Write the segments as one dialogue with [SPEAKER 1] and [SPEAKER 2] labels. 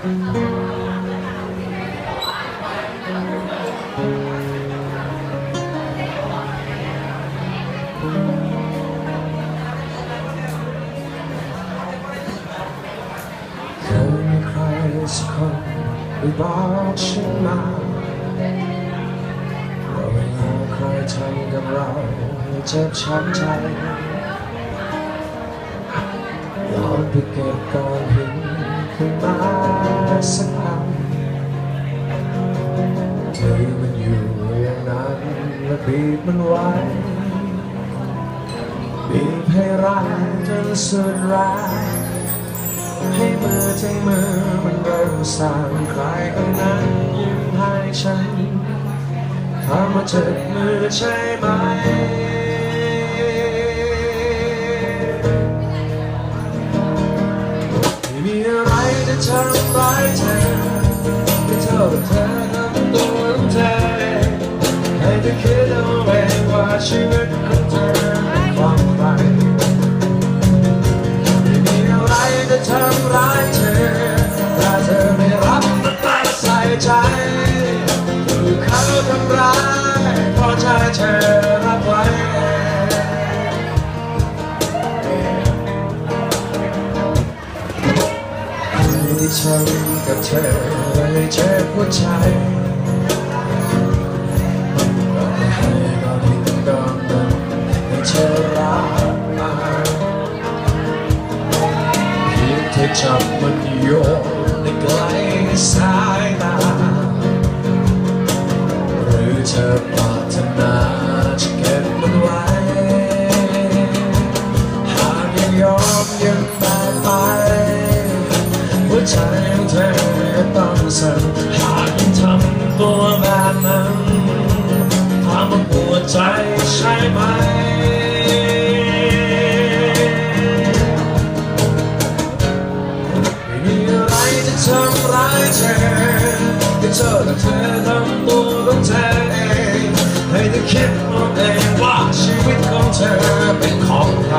[SPEAKER 1] เคยใครสักคนไปบอกฉันมาว่าเวลาใครทำกับเราเจ็บช้ำใจยอนไปเก็บก้อนหินขึ้นมา สักอันมือมันอยู่อย่างนั้นและบีบมันไว้บีบให้รักจนสุดแรงให้มือใจมือมันเริ่มสั่นใครคนนั้นยิ้มให้ฉันทำมาเจ็บมือใช่ไหม อะไรจ ฉันกับเธอเลยเจ็บหัวใจให้เราดิ้นดอนนั้นให้เธอรักมาเพียงแค่จับมัน ของเธอต้องสั่นหากยังทำตัวแบบนั้นถามว่าปวดใจใช่ไหมไม่มีอะไรจะทำร้ายเธอแค่เธอและเธอทำตัวของเธอเองให้เธอคิดเอาเองว่าชีวิตของเธอเป็นของใคร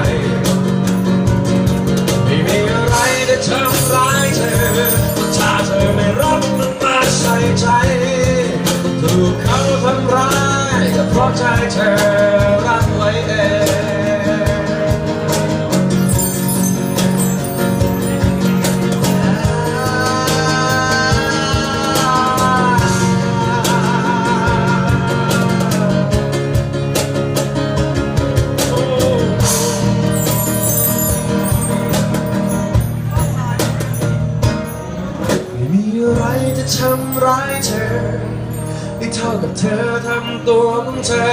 [SPEAKER 1] ไม่อะไรจะทำร้ายเธอไม่เท่ากับเธอทำตัวของเธอ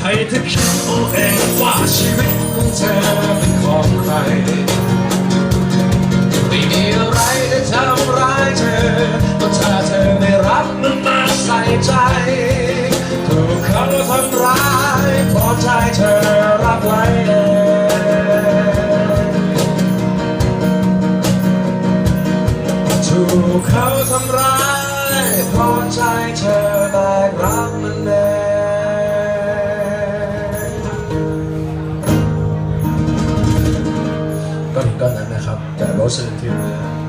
[SPEAKER 1] ให้เธอคิดเอาเองว่าชีวิตของเธอเป็นของใครไม่มีอะไรจะทำ ถูกเขาทำร้ายเพราะใจเธอแบกรับมันเองก็ถึงก็นั้นนะครับ แต่รสลิทิมนะ